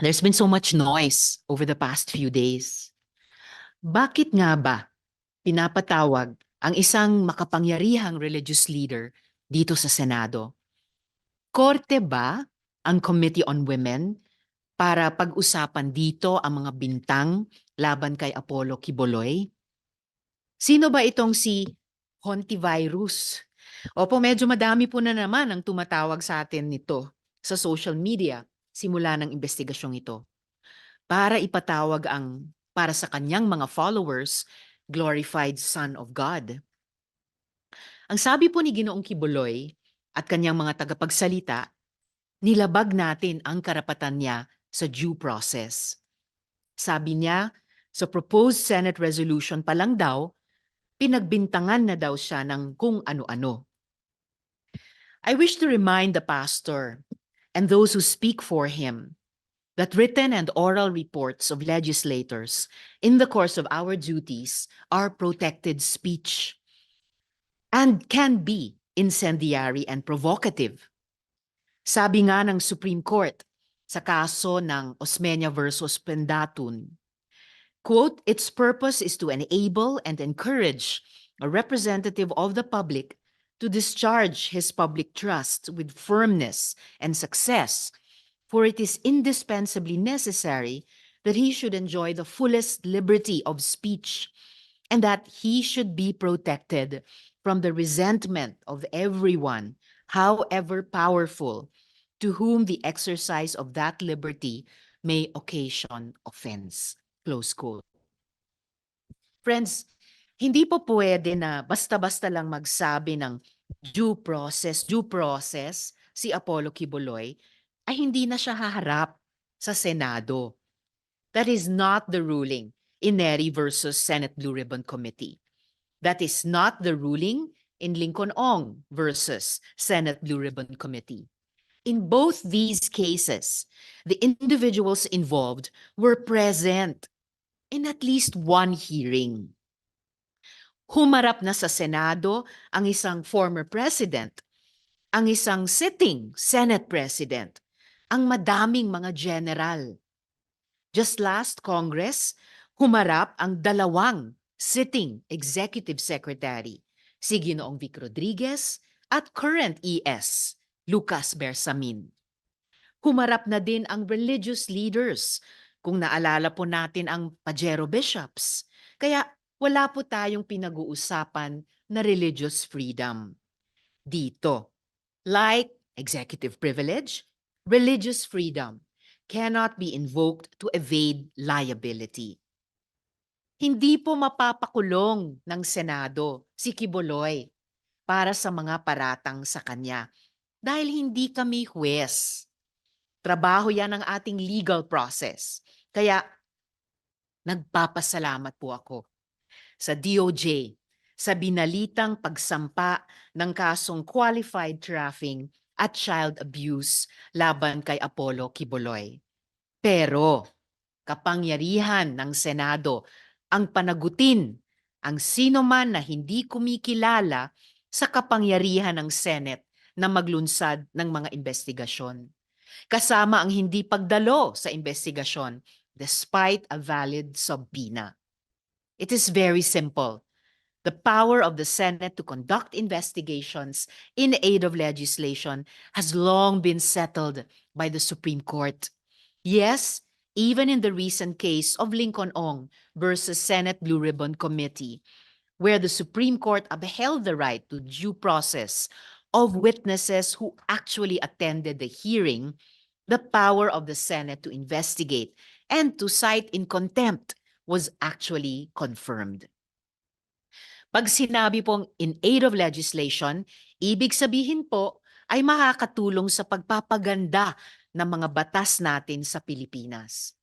There's been so much noise over the past few days. Bakit nga ba pinapatawag ang isang makapangyarihang religious leader dito sa Senado? Korte ba ang Committee on Women para pag-usapan dito ang mga bintang laban kay Apollo Kiboloy? Sino ba itong si Hontivirus? Opo, medyo madami po na naman ang tumatawag sa atin nito sa social media simula ng investigasyong ito para ipatawag ang para sa kanyang mga followers glorified Son of God. Ang sabi po ni Ginoong Kibuloy at kanyang mga tagapagsalita, nilabag natin ang karapatan niya sa due process. Sabi niya, sa proposed Senate resolution pa lang daw, pinagbintangan na daw siya ng kung ano-ano. I wish to remind the pastor and those who speak for him that written and oral reports of legislators in the course of our duties are protected speech and can be incendiary and provocative. Sabi nga ng Supreme Court sa kaso ng Osmeña versus Pendatun, quote, its purpose is to enable and encourage a representative of the public to discharge his public trust with firmness and success, for it is indispensably necessary that he should enjoy the fullest liberty of speech and that he should be protected from the resentment of everyone, however powerful, to whom the exercise of that liberty may occasion offense. Close quote. Friends, hindi po pwede na basta-basta lang magsabi ng due process, due process si Apollo Kibuloy ay hindi na siya haharap sa Senado. That is not the ruling in Neri versus Senate Blue Ribbon Committee. That is not the ruling in Lincoln Ong versus Senate Blue Ribbon Committee. In both these cases, the individuals involved were present in at least one hearing humarap na sa Senado ang isang former president, ang isang sitting Senate president, ang madaming mga general. Just last Congress, humarap ang dalawang sitting executive secretary, si Ginoong Vic Rodriguez at current ES, Lucas Bersamin. Humarap na din ang religious leaders, kung naalala po natin ang Pajero Bishops. Kaya wala po tayong pinag-uusapan na religious freedom. Dito, like executive privilege, religious freedom cannot be invoked to evade liability. Hindi po mapapakulong ng Senado si Kiboloy para sa mga paratang sa kanya dahil hindi kami huwes. Trabaho yan ng ating legal process. Kaya nagpapasalamat po ako sa DOJ sa binalitang pagsampa ng kasong qualified trafficking at child abuse laban kay Apollo Kiboloy. Pero kapangyarihan ng Senado ang panagutin ang sino man na hindi kumikilala sa kapangyarihan ng Senate na maglunsad ng mga investigasyon. Kasama ang hindi pagdalo sa investigasyon despite a valid subpoena. It is very simple. The power of the Senate to conduct investigations in aid of legislation has long been settled by the Supreme Court. Yes, even in the recent case of Lincoln Ong versus Senate Blue Ribbon Committee, where the Supreme Court upheld the right to due process of witnesses who actually attended the hearing, the power of the Senate to investigate and to cite in contempt was actually confirmed. Pag sinabi pong in aid of legislation, ibig sabihin po ay makakatulong sa pagpapaganda ng mga batas natin sa Pilipinas.